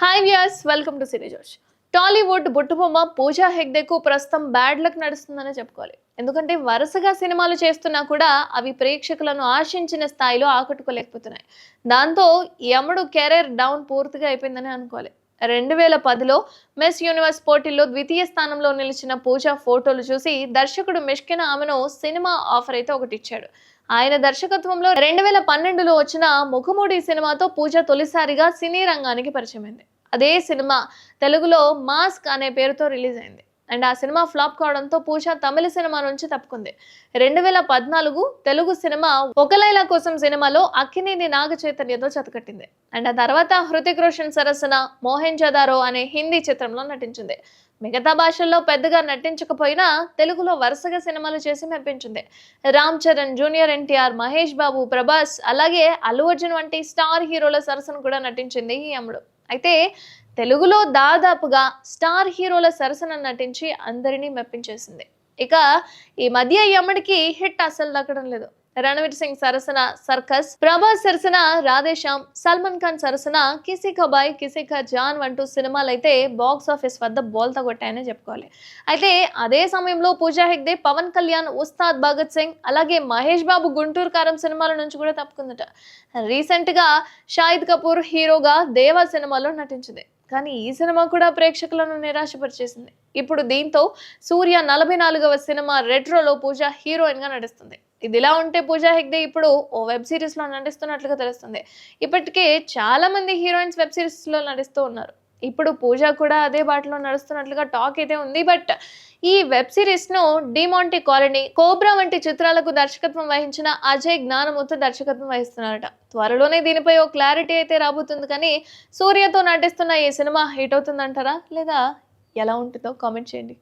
Hi Vyas welcome to cine Josh Tollywood బుట్టుబొమ్మ పూజా హెగ్డేకు ప్రస్తుతం bad luck నడుస్తుందనే చెప్పుకోవాలి. ఎందుకంటే వరుసగా సినిమాలు చేస్తున్నా కూడా అవి ప్రేక్షకులను ఆశించిన స్థాయిలో ఆకట్టుకోలేకపోతున్నాయి. దాంతో యముడు కెరీర్ డౌన్ పూర్తిగా అయిపోయిందని అనుకోవాలి. రెండు వేల పదిలో మిస్ యూనివర్స్ పోటీల్లో ద్వితీయ స్థానంలో నిలిచిన పూజా ఫోటోలు చూసి దర్శకుడు మిష్కిన ఆమెను సినిమా ఆఫర్ అయితే ఒకటి ఇచ్చాడు ఆయన దర్శకత్వంలో రెండు వేల పన్నెండులో వచ్చిన ముఖమూడి సినిమాతో పూజ తొలిసారిగా సినీ రంగానికి పరిచయమైంది. అదే సినిమా తెలుగులో మాస్క్ అనే పేరుతో రిలీజ్ అయింది. అండ్ ఆ సినిమా ఫ్లాప్ కావడంతో పూజ తమిళ సినిమా నుంచి తప్పుకుంది. రెండు వేల పద్నాలుగు తెలుగు సినిమా ఒక లైలా కోసం సినిమాలో అక్కినేని నాగ చైతన్యతో చతకట్టింది. అండ్ ఆ తర్వాత హృతిక్ రోషన్ సరసన మోహన్ జదారో అనే హిందీ చిత్రంలో నటించింది. మిగతా భాషల్లో పెద్దగా నటించకపోయినా తెలుగులో వరుసగా సినిమాలు చేసి మెప్పించింది. రామ్ చరణ్ జూనియర్ ఎన్టీఆర్ మహేష్ బాబు ప్రభాస్ అలాగే అల్లు అర్జున్ వంటి స్టార్ హీరోల సరసన కూడా నటించింది ఈ అమ్ముడు. అయితే తెలుగులో దాదాపుగా స్టార్ హీరోల సరసన నటించి అందరినీ మెప్పించేసింది. ఇక ఈ మధ్య యమ్మడికి హిట్ అస్సలు దక్కడం లేదు. రణవీర్ సింగ్ సరసన సర్కస్ ప్రభాస్ సరసన రాధేశ్యామ్ సల్మాన్ ఖాన్ సరసన కిసి కబాయ్ కిసి కా జాన్ వంటూ సినిమాలు అయితే బాక్స్ ఆఫీస్ వద్ద బోల్తా కొట్టాయని చెప్పుకోవాలి. అయితే అదే సమయంలో పూజా హెగ్దే పవన్ కళ్యాణ్ ఉస్తాద్ భగత్ సింగ్ అలాగే మహేష్ బాబు గుంటూరు కారం సినిమాల నుంచి కూడా తప్పుకుందట. రీసెంట్గా షాహిద్ కపూర్ హీరోగా దేవా సినిమాలో నటించింది. కానీ ఈ సినిమా కూడా ప్రేక్షకులను నిరాశపరిచేసింది. ఇప్పుడు దీంతో సూర్య నలభై నాలుగవ సినిమా రెట్రోలో పూజ హీరోయిన్గా నటిస్తుంది. ఇది ఇలా ఉంటే పూజా హెగ్డే ఇప్పుడు ఓ వెబ్ సిరీస్లో నటిస్తున్నట్లుగా తెలుస్తుంది. ఇప్పటికే చాలా మంది హీరోయిన్స్ వెబ్ సిరీస్లో నటిస్తూ ఉన్నారు. ఇప్పుడు పూజ కూడా అదే బాటలో నడుస్తున్నట్లుగా టాక్ అయితే ఉంది. బట్ ఈ వెబ్ సిరీస్ను డిమాంటి కాలనీ కోబ్రా వంటి చిత్రాలకు దర్శకత్వం వహించిన అజయ్ జ్ఞానమూర్తి దర్శకత్వం వహిస్తున్నారట. త్వరలోనే దీనిపై ఓ క్లారిటీ అయితే రాబోతుంది. కానీ సూర్యతో నటిస్తున్న ఈ సినిమా హిట్ అవుతుందంటారా? లేదా ఎలా ఉంటుందో కామెంట్ చేయండి.